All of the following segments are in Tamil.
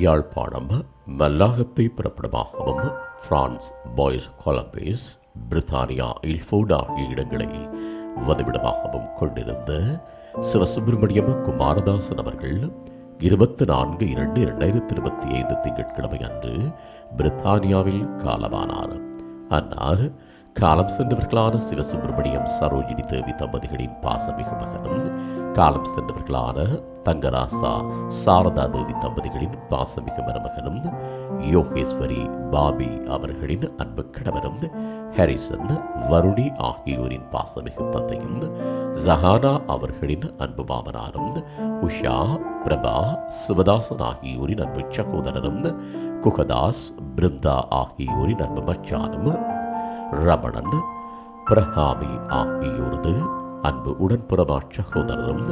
யாழ்ப்பாணம் மல்லாகத்தை பிறப்பிடமாகவும் பிரான்ஸ் பாய்ஸ் கொலம்பிஸ் பிரித்தானியா இல்ஃபோர்ட் ஆகிய இடங்களை வதிவிடமாகவும் கொண்டிருந்த சிவசுப்பிரமணியம் குமாரதாசன் அவர்கள் இருபத்தி நான்கு இரண்டு இரண்டாயிரத்தி இருபத்தி ஐந்து திங்கட்கிழமை அன்று பிரித்தானியாவில் காலமானார். அன்னார் காலம் சென்றவர்களான சிவசுப்பிரமணியம் சரோஜினி தேவி தம்பதிகளின் பாசமிகு மகனும் காலம் சென்றவர்களான தங்கராசா சாரதா தேவி தம்பதிகளின் பாசமிக மருமகனும் யோகேஸ்வரி பாபி அவர்களின் அன்பு கணவரும் ஹாரிசன் வருணி ஆகியோரின் பாசமிகு தந்தையும் ஜஹானா அவர்களின் அன்பு மாமனாரும் உஷா பிரபா சிவதாசன் ஆகியோரின் அன்பு சகோதரரும் குகதாஸ் பிருந்தா ஆகியோரின் அன்பு மச்சானும் ரமணன் பிரஹாமி ஆகியோரது அன்பு உடன்புறமா சகோதரரும்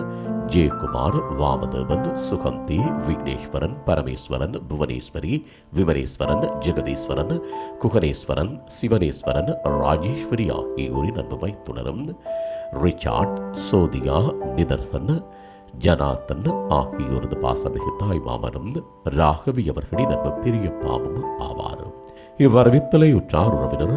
ஜெயக்குமார் வாமதேவன் சுகந்தி விக்னேஸ்வரன் பரமேஸ்வரன் புவனேஸ்வரி விமனேஸ்வரன் ஜெகதீஸ்வரன் குகனேஸ்வரன் சிவனேஸ்வரன் ராஜேஸ்வரி ஆகியோரின் அன்பு வைத்துணரும் ரிச்சார்ட் சோதியா நிதர்சன் ஜனாத்தன் ஆகியோரது பாசமிகு தாய் மாமனும் ராகவி அவர்களின் அன்பு பெரிய பாவமும் ஆவார். இவ்வரவித்தலை உற்றார் உறவினர்